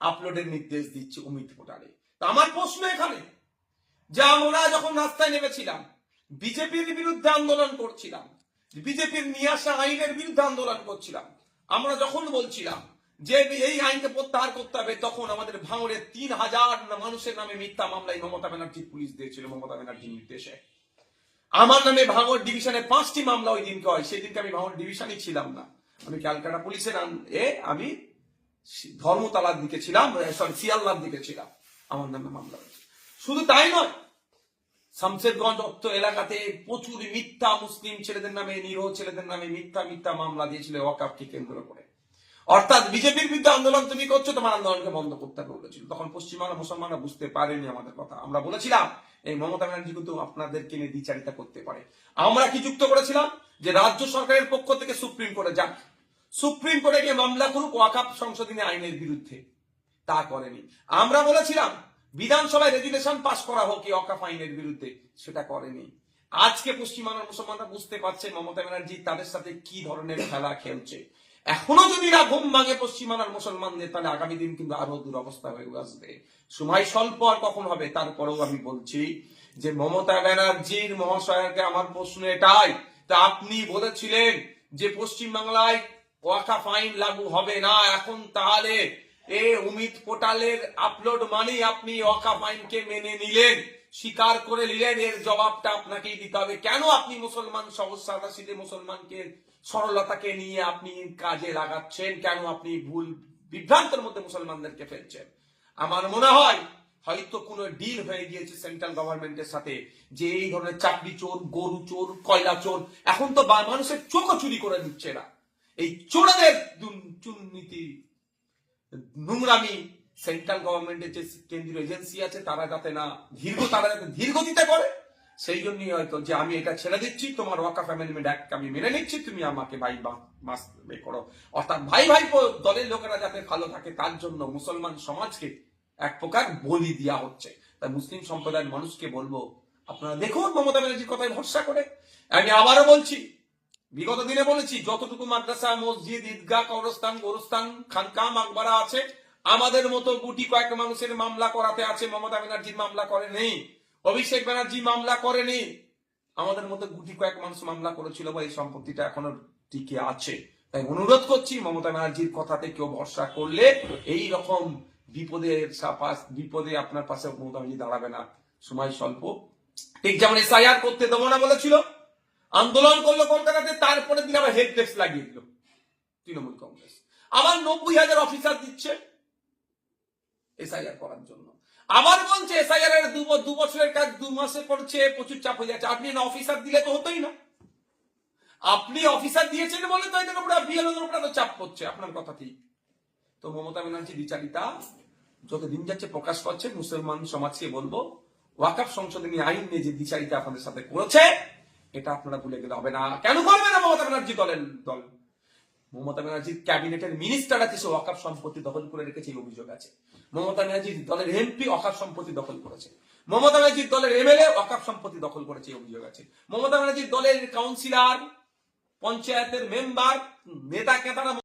আপলোডের নির্দেশ দিচ্ছে অমিত পোর্টালে তা আমার প্রশ্ন এখানে, যে আমরা যখন রাস্তায় নেমেছিলাম, বিজেপির বিরুদ্ধে আন্দোলন করছিলাম, বিজেপির নিয়ে আসা আইনের বিরুদ্ধে আন্দোলন করছিলাম, আমরা যখন বলছিলাম যে এই আইনকে প্রত্যাহার করতে হবে, তখন আমাদের ভাঙড়ের তিন হাজার মানুষের নামে মিথ্যা মামলায় মমতা ব্যানার্জি পুলিশ দিয়েছিল, মমতা ব্যানার্জির নির্দেশে। আমার নামে ভাঙড় ডিভিশনে পাঁচটি মামলা ওই দিনকে হয়, সেদিনকে আমি ভাঙড় ডিভিশনই ছিলাম না। আমি ক্যালকাটা পুলিশের এ আমি ধর্মতলার দিকে ছিলাম সরি শিয়ালদার দিকে ছিলাম। আমার নামে মামলা হয়েছে। শুধু তাই নয়, শামশেরগঞ্জ অত্ত এলাকাতে প্রচুর মিথ্যা মুসলিম ছেলেদের নামে, নিরীহ ছেলেদের নামে মিথ্যা মিথ্যা মামলা দিয়েছিল ওয়াকাপকে কেন্দ্র করে। অর্থাৎ বিজেপির বিরুদ্ধে আন্দোলন তুমি করছ, তোমার আন্দোলনকে বন্ধ করতে হবে বলেছিল। তখন পশ্চিমবাংলা মুসলমানরা বুঝতে পারেনি আমাদের কথা। আমরা বলেছিলাম, এই মমতা ব্যানার্জি কিন্তু আপনাদেরকে নিয়ে দ্বিচারিতা করতে পারে। আমরা কি যুক্ত করেছিলাম? যে রাজ্য সরকারের পক্ষ থেকে সুপ্রিম কোর্টে যাক। সুপ্রিম কোর্টে গিয়ে মামলা করুক, ওয়াকাপ সংশোধনী আইনের বিরুদ্ধে। তা করেনি। আমরা বলেছিলাম, বিধানসভায় রেজুলেশন পাশ করা হোক এই অকাফ আইনের বিরুদ্ধে। সেটা করেনি। আজকে পশ্চিমবাংলার মুসলমানরা বুঝতে পারছে, মমতা ব্যানার্জি তাদের সাথে কি ধরনের খেলা খেলছে। এখনও যদি না ঘুম ভাঙে পশ্চিমবাংলার মুসলমানদের, তাহলে আগামী দিন কিন্তু আরও দুরবস্থা হয়ে আসবে। সময় স্বল্প আর কখন হবে, তারপরেও আমি বলছি যে মমতা ব্যানার্জির মহাশয়কে আমার প্রশ্ন এটাই। তা আপনি বলেছিলেন যে পশ্চিমবাংলায় ওয়াকাফ আইন লাগু হবে না। এখন তাহলে এ অমিত পোর্টালের আপলোড মানেই আপনি মেনে নিলেন, স্বীকার করে নিলেন, এর জবাবটা আপনাকেই দিতে হবে। কেন আপনি মুসলমান মুসলমানকে, সরলতাকে নিয়ে আপনি কাজে লাগাচ্ছেন? কেন আপনি ভুল বিভ্রান্তের মধ্যে মুসলমানদেরকে ফেলছেন? আমার মনে হয়, হয়তো কোনো ডিল হয়ে গিয়েছে সেন্ট্রাল গভর্নমেন্টের সাথে, যে এই ধরনের চাকরি চোর, গরু চোর, কয়লা চোর, এখন তো মানুষের চোখও চুরি করে দিচ্ছে না। এই চোরাদের দুর্নীতি, নোংরামি সেন্ট্রাল গভর্নমেন্টের যে কেন্দ্রীয় এজেন্সি আছে, তারা যাতে না দীর্ঘ তারা যাতে ধীরগতিতে করে, সেই জন্যই হয়তো যে আমি এটা ছেড়ে দিচ্ছি, তোমার ওয়াকাফ অ্যামেন্ডমেন্ট অ্যাক্ট আমি মেনে নিচ্ছি, তুমি আমাকে ভাই মাস করো। অর্থাৎ ভাই ভাই দলের লোকেরা যাতে ভালো থাকে, তার জন্য মুসলমান সমাজকে এক প্রকার বলি দেওয়া হচ্ছে। তাই মুসলিম সম্প্রদায়ের মানুষকে বলব, আপনারা দেখুন মমতা ব্যানার্জির কথায় ভরসা করে। আমি আবারও বলছি বিগত দিনে বলেছি, যতটুকু মাদ্রাসা, মসজিদ, ঈদগাহ, কবরস্থান, গোরস্থান খানকা মাকবারা আছে, আমাদের মতো গুটি কয়েক মানুষের মামলা করাতে আছে, মমতা ব্যানার্জির মামলা করেনি, অভিষেক ব্যানার্জি মামলা করেনি। আমাদের মতো গুটি কয়েক মানুষ মামলা করেছিল বা এই সম্পত্তিটা এখনও টিকে আছে। তাই অনুরোধ করছি, মমতা ব্যানার্জির কথাতে কেউ ভরসা করলে এই রকম বিপদের বিপদে আপনার পাশে মমতা ব্যানার্জি দাঁড়াবে না। সময় স্বল্প। ঠিক যেমন এসআইআর করতে দেবো না বলেছিল আন্দোলন করল কলকাতাতে তারপরে দিন আবার হেড ডেস্ক লাগিয়ে দিল তৃণমূল কংগ্রেস। আবার নব্বই হাজার অফিসার দিচ্ছে এসআইআর করার জন্য। আবার বলছে এসআইআর এর দু বছরের কাজ দু মাসে করছে, প্রচুর চাপ হয়ে যাচ্ছে। আপনি না অফিসার দিলে তো হতোই না। আপনি অফিসার দিয়েছেন বলে তো এদের উপরে বিএলওদের উপরে এত চাপ করছে আপনার কথা ঠিক। তো মমতা ব্যানার্জি, বিচারিতা, যত দিন যাচ্ছে প্রকাশ করছে, মুসলমান সমাজকে বলব, ওয়াকাফ সংশোধনী আইন নিয়ে যে বিচারিতা আপনাদের সাথে করেছে এটা আপনারা ভুলে গেলে হবে না। কেন করবে না মমতা ব্যানার্জি দলের দল? মমতা ব্যানার্জির ক্যাবিনেটের মিনিস্টার আছে, সে ওয়াকাফ সম্পত্তি দখল করে রেখেছে, এই অভিযোগ আছে। মমতা ব্যানার্জির দলের এমপি অকাপ সম্পত্তি দখল করেছে। মমতা ব্যানার্জির দলের এমএলএ অকাপ সম্পত্তি দখল করেছে, এই অভিযোগ আছে। মমতা ব্যানার্জির দলের কাউন্সিলর পঞ্চায়েতের মেম্বার নেতা কেতারা